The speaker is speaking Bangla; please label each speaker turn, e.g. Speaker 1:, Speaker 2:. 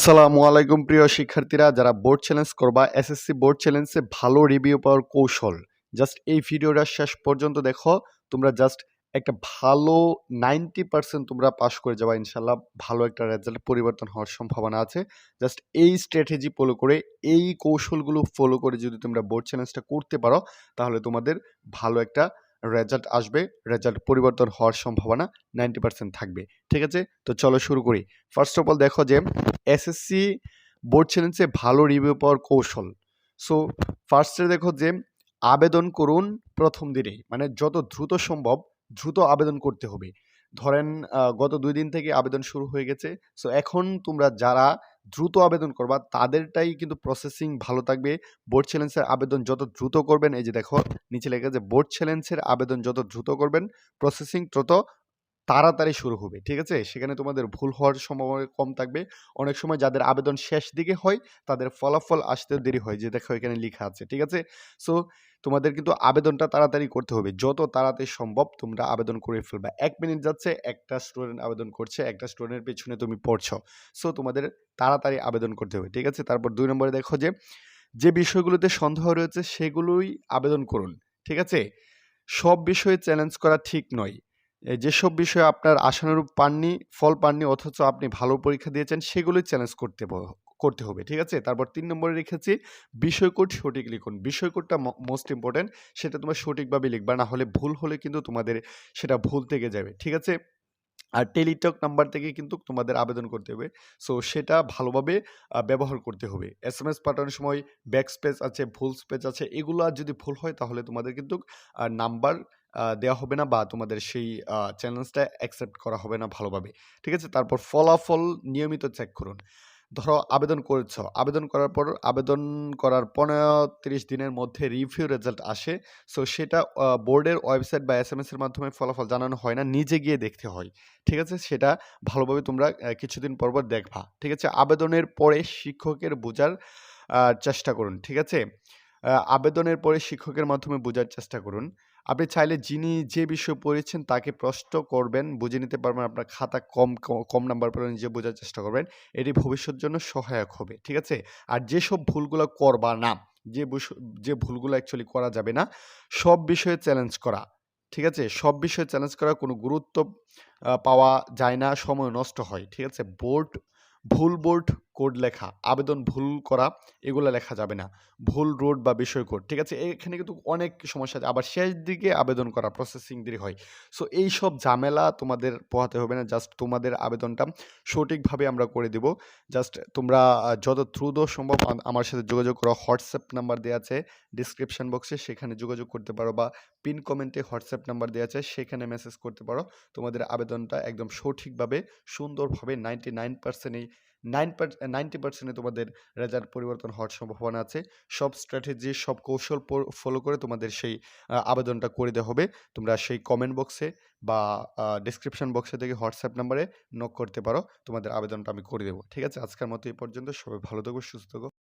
Speaker 1: আসসালামু আলাইকুম, প্রিয় শিক্ষার্থীরা। যারা বোর্ড চ্যালেঞ্জ করবা এসএসসি বোর্ড চ্যালেঞ্জে ভালো রিভিউ পাওয়ার কৌশল। জাস্ট এই ভিডিওটা শেষ পর্যন্ত দেখো। তোমরা জাস্ট একটা ভালো নাইনটি পার্সেন্ট তোমরা পাস করে যাবা ইনশাল্লাহ ভালো একটা রেজাল্ট পরিবর্তন হওয়ার সম্ভাবনা আছে। জাস্ট এই স্ট্র্যাটেজি ফলো করে, এই কৌশলগুলো ফলো করে যদি তোমরা বোর্ড চ্যালেঞ্জটা করতে পারো, তাহলে তোমাদের ভালো একটা রেজাল্ট আসবে রেজাল্ট পরিবর্তন হওয়ার সম্ভাবনা নাইনটি পার্সেন্ট থাকবে। ঠিক আছে? তো চলো শুরু করি। ফার্স্ট অফ অল দেখো যে এসএসসি বোর্ড চ্যালেঞ্জে ভালো রিভিউ পাওয়ার কৌশল। সো ফার্স্টে দেখো যে আবেদন করুন প্রথম দিনেই। মানে যত দ্রুত সম্ভব দ্রুত আবেদন করতে হবে। ধরেন গত দুই দিন থেকে আবেদন শুরু হয়ে গেছে। সো এখন তোমরা যারা দ্রুত আবেদন করবা, তাদেরটাই কিন্তু প্রসেসিং ভালো থাকবে। বোর্ড চ্যালেঞ্জের আবেদন যত দ্রুত করবেন, এই যে দেখো, নিচে লেখা যে বোর্ড চ্যালেঞ্জের আবেদন যত দ্রুত করবেন প্রসেসিং তত তাড়াতাড়ি শুরু হবে, ঠিক আছে? সেখানে তোমাদের ভুল হওয়ার সম্ভাবনা কম থাকবে। অনেক সময় যাদের আবেদন শেষ দিকে হয়, তাদের ফলাফল আসতে দেরি হয়, যে দেখো এখানে লেখা আছে, ঠিক আছে? সো তোমাদের কিন্তু আবেদনটা তাড়াতাড়ি করতে হবে। যত তাড়াতাড়ি সম্ভব তোমরা আবেদন করে ফেলবা। এক মিনিট যাচ্ছে, একটা স্টুডেন্ট আবেদন করছে, একটা স্টুডেন্টের পেছনে তুমি পড়ছো। সো তোমাদের তাড়াতাড়ি আবেদন করতে হবে, ঠিক আছে? তারপর দুই নম্বরে দেখো যে যে বিষয়গুলোতে সন্দেহ রয়েছে, সেগুলোই আবেদন করুন, ঠিক আছে? সব বিষয়ে চ্যালেঞ্জ করা ঠিক নয়। যেসব বিষয়ে আপনার আশানুরূপ পাননি, ফল পাননি, অথচ আপনি ভালো পরীক্ষা দিয়েছেন, সেগুলোই চ্যালেঞ্জ করতে করতে হবে, ঠিক আছে? তারপর তিন নম্বরে রেখেছি বিষয় কোড সঠিক লিখুন। বিষয় কোডটা মোস্ট ইম্পর্টেন্ট সেটা তোমার সঠিকভাবে লিখবা, না হলে ভুল হলে কিন্তু তোমাদের সেটা ভুল থেকে যাবে, ঠিক আছে? আর টেলিটক নাম্বার থেকে কিন্তু তোমাদের আবেদন করতে হবে সো সেটা ভালোভাবে ব্যবহার করতে হবে। এস এম এস পাঠানোর সময় ব্যাক স্পেস আছে, ভুল স্পেস আছে, এগুলো যদি ভুল হয়, তাহলে তোমাদের কিন্তু নাম্বার দেওয়া হবে না বা তোমাদের সেই চ্যালেঞ্জটা অ্যাকসেপ্ট করা হবে না ভালোভাবে। ঠিক আছে? তারপর ফলাফল নিয়মিত চেক করুন। ধরো আবেদন করেছ। আবেদন করার পর, আবেদন করার পনেরো তিরিশ দিনের মধ্যে রিভিউ রেজাল্ট আসে। সো সেটা বোর্ডের ওয়েবসাইট বা এস এম এর মাধ্যমে ফলাফল জানানো হয় না। নিজে গিয়ে দেখতে হয়। ঠিক আছে? সেটা ভালোভাবে তোমরা কিছুদিন পর পর দেখবা। ঠিক আছে? আবেদনের পরে শিক্ষকের বোঝার চেষ্টা করুন। ঠিক আছে? আবেদনের পরে শিক্ষকের মাধ্যমে বোঝার চেষ্টা করুন। আপনি চাইলে যিনি যে বিষয় পড়েছেন তাকে প্রশ্ন করবেন, বুঝে নিতে পারবেন আপনার খাতা কম কম নাম্বার পেলে নিজে বোঝার চেষ্টা করবেন। এটি ভবিষ্যৎ জন্য সহায়ক হবে, ঠিক আছে? আর যেসব ভুলগুলো করবা না, যে যে ভুলগুলো অ্যাকচুয়ালি করা যাবে না, সব বিষয়ে চ্যালেঞ্জ করা, ঠিক আছে? সব বিষয়ে চ্যালেঞ্জ করা কোনো গুরুত্ব পাওয়া যায় না, সময় নষ্ট হয়, ঠিক আছে? বোর্ড ভুল বোর্ড কোড লেখা, আবেদন ভুল করা, এগুলো লেখা যাবে না। ভুল রোড বা বিষয় কোড, ঠিক আছে? এখানে কিন্তু অনেক সমস্যা আছে। আবার শেষ দিকে আবেদন করা প্রসেসিং দেরি হয়। সো এই সব ঝামেলা তোমাদের পোহাতে হবে না। জাস্ট তোমাদের আবেদনটা সঠিকভাবে আমরা করে দেব। জাস্ট তোমরা যত দ্রুত সম্ভব আমার সাথে যোগাযোগ করো। হোয়াটসঅ্যাপ নাম্বার দেওয়া আছে ডিসক্রিপশন বক্সে সেখানে যোগাযোগ করতে পারো বা পিন কমেন্টে হোয়াটসঅ্যাপ নাম্বার দেওয়া আছে। সেখানে মেসেজ করতে পারো। তোমাদের আবেদনটা একদম সঠিকভাবে, সুন্দরভাবে নাইনটি নাইন পার্সেন্টেই নাইন নাইনটি পার্সেন্টে তোমাদের রেজাল্ট পরিবর্তন হওয়ার সম্ভাবনা আছে। সব স্ট্র্যাটেজি সব কৌশল ফলো করে তোমাদের সেই আবেদনটা করে দেওয়া হবে। তোমরা সেই কমেন্ট বক্সে বা ডিসক্রিপশন বক্সে থেকে হোয়াটসঅ্যাপ নাম্বারে নক করতে পারো। তোমাদের আবেদনটা আমি করে দেবো। ঠিক আছে? আজকের মতো এই পর্যন্ত। সবাই ভালো থাকো, সুস্থ থাকো।